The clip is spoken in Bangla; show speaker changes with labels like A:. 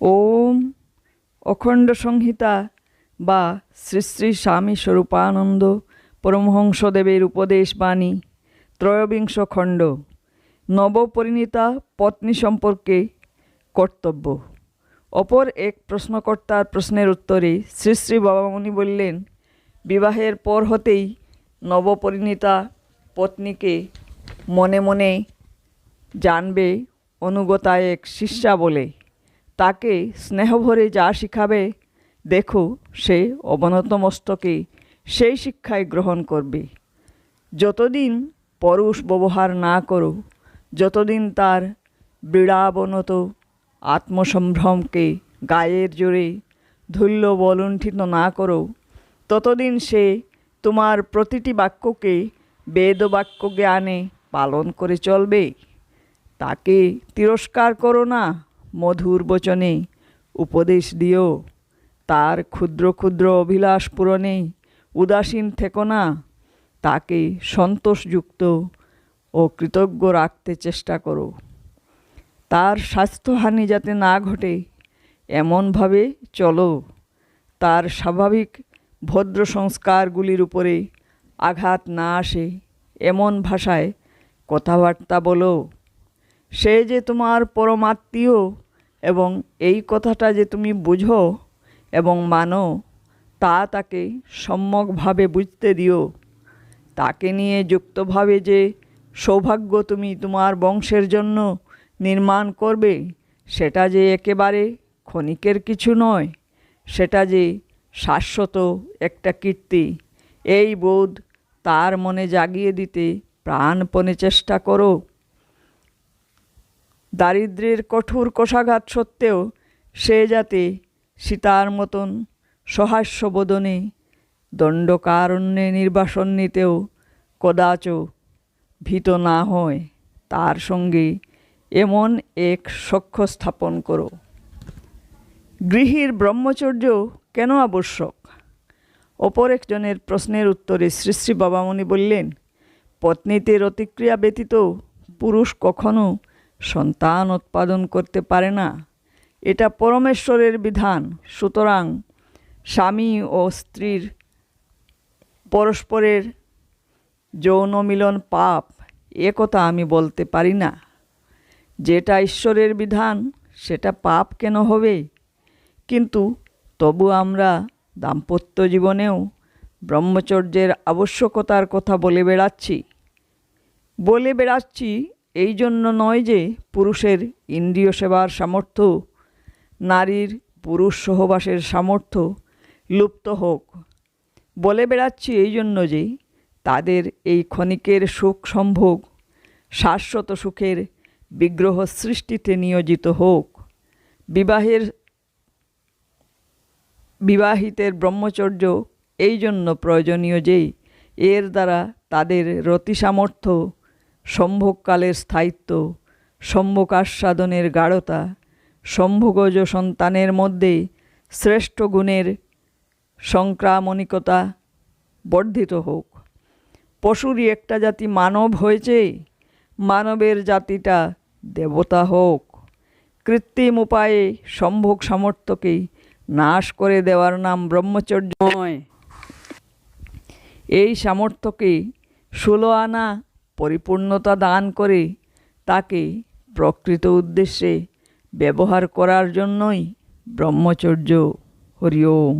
A: ওম অখণ্ড সংহিতা বা শ্রী শ্রী স্বামী স্বরূপানন্দ পরমহংসদেবের উপদেশ বাণী ত্রয়োবিংশ খণ্ড নবপরিণীতা পত্নী সম্পর্কে কর্তব্য। অপর এক প্রশ্নকর্তার প্রশ্নের উত্তরে শ্রী শ্রী বাবামণি বললেন, বিবাহের পর হতেই নবপরিণীতা পত্নীকে মনে মনে জানবে অনুগতা এক শিষ্যা বলে। তাকে স্নেহভরে যা শিখাবে, দেখো সে অবনত মস্তকে সেই শিক্ষায় গ্রহণ করবে। যতদিন পরুষ ব্যবহার না করো, যতদিন তার বিড়াবনত আত্মসম্ভ্রমকে গায়ের জোরে ধৈর্য বলুণ্ঠিত না করো, ততদিন সে তোমার প্রতিটি বাক্যকে বেদবাক্য জ্ঞানে পালন করে চলবে। তাকে তিরস্কার করো না। মধুর বচনে উপদেশ দিও। তার ক্ষুদ্র ক্ষুদ্র অভিলাষ পূরণে উদাসীন থেকো না। তাকে সন্তোষযুক্ত ও কৃতজ্ঞ রাখতে চেষ্টা করো। তার স্বাস্থ্যহানি যাতে না ঘটে, এমনভাবে চলো। তার স্বাভাবিক ভদ্র সংস্কারগুলির উপরে আঘাত না আসে, এমন ভাষায় কথাবার্তা বলো। সে যে তোমার পরমাত্মীয় এবং এই কথাটা যে তুমি বুঝো এবং মানো, তা তাকে সম্যকভাবে বুঝতে দিও। তাকে নিয়ে যুক্তভাবে যে সৌভাগ্য তুমি তোমার বংশের জন্য নির্মাণ করবে, সেটা যে একেবারে ক্ষণিকের কিছু নয়, সেটা যে শাশ্বত একটা কীর্তি, এই বোধ তার মনে জাগিয়ে দিতে প্রাণপণে চেষ্টা করো। দারিদ্র্যের কঠোর কোষাঘাত সত্ত্বেও সে যাতে সীতার মতন সহাস্যবোধনে দণ্ডকারণ্যে নির্বাসন নিতেও কদাচ ভীত না হয়। তার সঙ্গে এমন এক সখ্য স্থাপন করো। গৃহীর ব্রহ্মচর্য কেন আবশ্যক? অপর একজনের প্রশ্নের উত্তরে শ্রী শ্রী বাবামণি বললেন পত্নীতে রতিক্রিয়া ব্যতীত পুরুষ কখনো সন্তান উৎপাদন করতে পারে না। এটা পরমেশ্বরের বিধান। সুতরাং স্বামী ও স্ত্রীর পরস্পরের যৌন মিলন পাপ, এ কথা আমি বলতে পারি না। যেটা ঈশ্বরের বিধান, সেটা পাপ কেন হবে? কিন্তু তবু আমরা দাম্পত্য জীবনেও ব্রহ্মচর্যের আবশ্যকতার কথা বলে বেড়াচ্ছি। বলে বেড়াচ্ছি এই জন্য নয় যে পুরুষের ইন্দ্রিয় সেবার সামর্থ্য, নারীর পুরুষ সহবাসের সামর্থ্য লুপ্ত হোক। বলে বেড়াচ্ছি এই জন্য যে তাদের এই ক্ষণিকের সুখ সম্ভোগ, শাশ্বত সুখের বিগ্রহ সৃষ্টিতে নিয়োজিত হোক। বিবাহের, বিবাহিতের ব্রহ্মচর্য এই জন্য প্রয়োজনীয় যে এর দ্বারা তাদের রতি সামর্থ্য সম্ভোগকালের স্থায়িত্ব সম্ভোগ আস্বাদনের গাঢ়তা, সম্ভোগজ সন্তানের মধ্যে শ্রেষ্ঠ গুণের সংক্রামণিকতা বর্ধিত হোক। পশুরই একটা জাতি মানব হয়েছে, মানবের জাতিটা দেবতা হোক। কৃত্রিম উপায়ে সম্ভোগ সামর্থ্যকেই নাশ করে দেওয়ার নাম ব্রহ্মচর্য নয়। এই সামর্থ্যকে ষোলো আনা পরিপূর্ণতা দান করে তাকে প্রকৃত উদ্দেশ্যে ব্যবহার করার জন্যই ব্রহ্মচর্য হরি ওম।